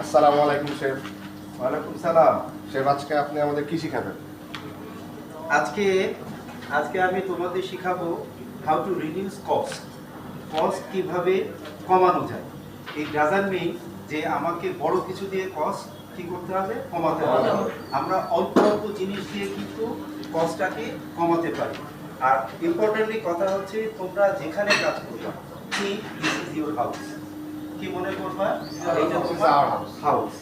আসসালামু আলাইকুম শেফ। ওয়ালাইকুম সালাম। শেফ আজকে আপনি আমাদের কি শিখাবেন? আজকে আজকে আমি তোমাদের শিখাবো how to reduce cost cost কীভাবে কমানো যায়। এই ডাজান মিন যে আমাকে বড় কিছু দিয়ে কস্ট কি করতে হবে? কমাতে হবে। আমরা অল্প অল্প জিনিস দিয়ে কিন্তু কস্টটাকে কমাতে পারি। আর ইম্পর্টেন্টলি কথা হচ্ছে তোমরা যেখানে কাজ করবা কি দিস ইজ ইউর হাউস কি মনে করবা? is তোমার হাউস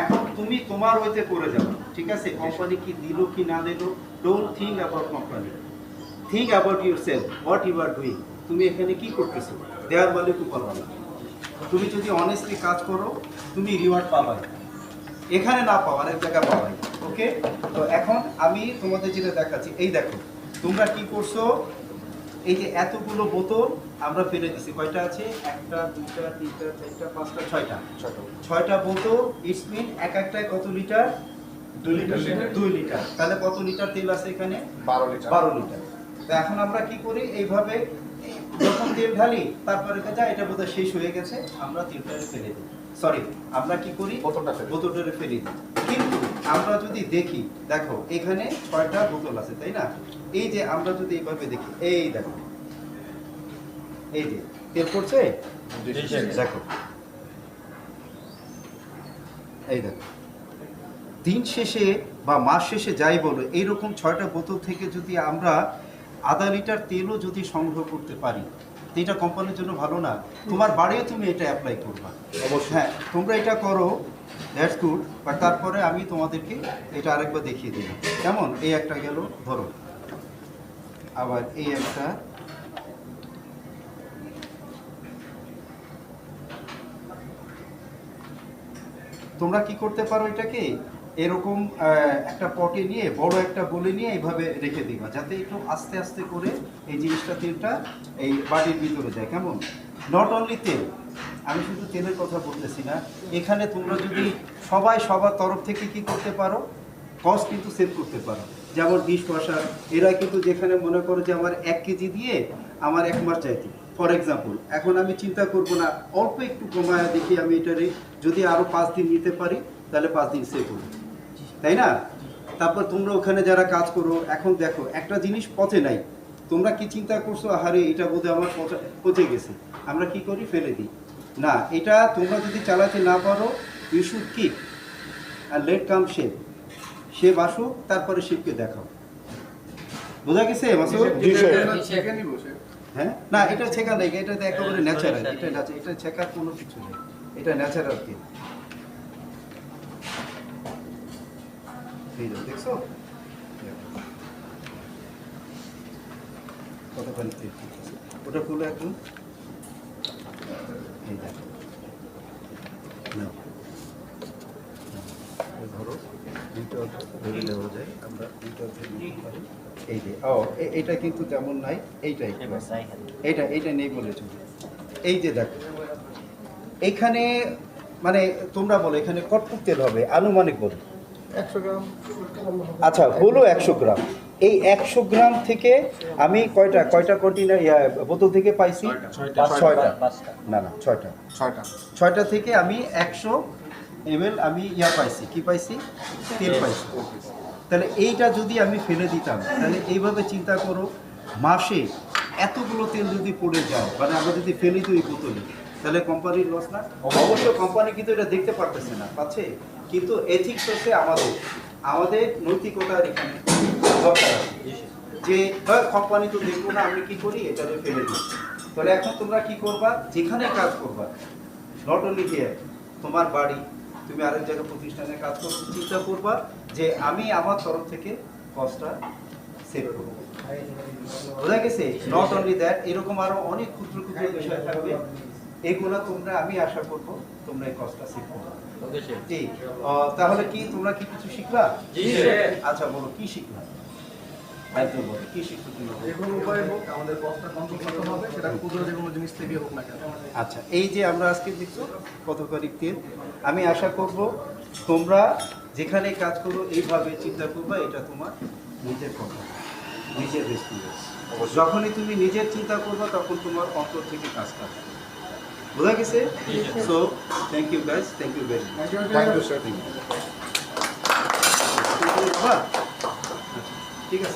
এখন তুমি তোমার ওইতে করে যাও ঠিক আছে? কোম্পানি কি দিল কি না দিল don't think about company think about yourself what you are doing তুমি এখানে কি করতেছো? দেওয়ার বলে কুপারওয়ালা তুমি যদি অনেস্টলি কাজ করো তুমি রিওয়ার্ড পাবাই। এখানে না পাও আরেক জায়গায় পাবাই ওকে তো এখন আমি তোমাদের যেটা দেখাচ্ছি এই দেখো তোমরা কি করছ? এই যে এতগুলো বোতল আমরা ফেলে দিছি কয়টা আছে? একটা দুইটা তিনটা চারটা পাঁচটা ছয়টা। ছয়টা বোতল। ইটস মিন এক একটায় কত লিটার? দুই লিটার দুই লিটার। তাহলে কত লিটার তেল আছে এখানে? বারো লিটার। বারো লিটার। তো এখন আমরা কি করি? এইভাবে যখন তেল ঢালি তারপরে যা এটা বোধহয় শেষ হয়ে গেছে আমরা তেলটারে ফেলে দিই। সরি আমরা কি করি? বোতলটা। বোতলটারে ফেলে দিই। আমরা যদি দেখি দেখো এখানে ছয়টা বোতল আছে তাই না? এই যে আমরা যদি এইভাবে দেখি এই দেখো এই যে তেল পড়ছে? দেখো এই দেখো দিন শেষে বা মাস শেষে যাই বলো এইরকম ছয়টা বোতল থেকে যদি আমরা আধা লিটার তেলও যদি সংগ্রহ করতে পারি এটা কোম্পানির জন্য ভালো না। তোমার বাড়িও তুমি এটা অ্যাপ্লাই করবা। অবশ্যই। হ্যাঁ তোমরা এটা করো দ্যাটস গুড বাট তারপরে আমি তোমাদেরকে এটা আরেকবার দেখিয়ে দিই কেমন? এই একটা গেল, ধরো। আবার এই একটা। তোমরা কি করতে পারো এটাকে? এরকম একটা পটে নিয়ে, বড় একটা বলে নিয়ে এইভাবে রেখে দিবা, যাতে একটু আস্তে আস্তে করে এই জিনিসটা তেলটা এই বাটির ভিতরে যায়। কেমন? নট অনলি তেল আমি শুধু তেলের কথা বলতেছি না, এখানে তোমরা যদি সবাই সবার তরফ থেকে কি করতে পারো? কস্ট কিন্তু সেভ করতে পারো। যেমন ডিশ ওয়াশার এরা কিন্তু যেখানে মনে করো যে আমার এক কেজি দিয়ে আমার এক মাস চাইতে ফর এক্সাম্পল এখন আমি চিন্তা করব না, অল্প একটু কমায় দেখি আমি এটারে যদি আরও পাঁচ দিন নিতে পারি, তাহলে পাঁচ দিন সেভ হবে তাই না? তারপর তোমরা ওখানে যারা কাজ করো, এখন দেখো, একটা জিনিস পথে নাই। তোমরা কি চিন্তা করছ, আহারে, এটা বোধহয় আমার পচা, পচে গেছে। আমরা কি করি? ফেলে দিই। না এটা তোমরা যদি চালাতে না পারো ইউ শুড কিপ আর লেট কাম শেপ সে আসুক তারপরে শিবকে দেখাও। বোঝা গেছে মাসুদ হ্যাঁ? না এটা ছেঁকা নেই এটা তো একেবারে ন্যাচারাল এটা এটা ছেঁকার কোনো কিছু নেই। এটা ন্যাচারাল যে, দেখছ? কতখানি ওটা খুলে একদম এই দেখো। নাও। ধরো দুইটা ধরে নেওয়া যায়। আমরা দুইটা ধরে পারি। এই যে ও এটা কিন্তু তেমন নাই এইটাই। এইটা এইটা নেই বলে চলবে এই যে দেখো এইখানে মানে তোমরা বলো এখানে কটটুক তেল হবে? আনুমানিক বলো। একশো গ্রাম। আচ্ছা হলো একশো গ্রাম। এই একশো গ্রাম থেকে আমি কয়টা কয়টা কন্টেনার বোতল থেকে পাইছি? ছয়টা। না না ছয়টা। ছয়টা। ছয়টা থেকে আমি একশো এমএল আমি ইয়া পাইছি। কি পাইছি? তেল পাইছি। তাহলে এইটা যদি আমি ফেলে দিতাম তাহলে এইভাবে চিন্তা করো মাসে এতগুলো তেল যদি পড়ে যায় মানে আমরা যদি ফেলি তো এই বোতলে তাহলে কোম্পানির লস না? অবশ্য কোম্পানি কিন্তু এটা দেখতে পারতেছে না পাচ্ছে? কিন্তু এথিক্স হচ্ছে আমাদের। আমাদের নৈতিকতার এখানে। দরকার যে কোম্পানি তো দেখব না আমি কি করি? এটা ফেলে দিই তাহলে এখন তোমরা কি করবা? যেখানে কাজ করবা নট অনলি হিয়ার তোমার বাড়ি তুমি আরেক জায়গায় প্রতিষ্ঠানে কাজ করতে চিন্তা করবা যে আমি আমার তরফ থেকে কস্টটা সেভ করব। বোঝা গেছে? নট অনলি দ্যাট এরকম আরও অনেক ক্ষুদ্র ক্ষুদ্র বিষয় থাকবে। এগুলো তোমরা আমি আশা করব তোমরা এই সেভ করবে। তাহলে কি তোমরা কি কিছু শিখলা? আচ্ছা বলো কি শিখলা? আচ্ছা এই যে আমরা আজকে দেখছ কত করি তেল আমি আশা করব তোমরা যেখানে কাজ করো এইভাবে চিন্তা করবা এটা তোমার নিজের কথা নিজের রেসপন্স যখনই তুমি নিজের চিন্তা করবা তখন তোমার অন্তর থেকে কাজ করবে বোঝা গেছে? So thank you guys thank you very much thank you sir ঠিক আছে।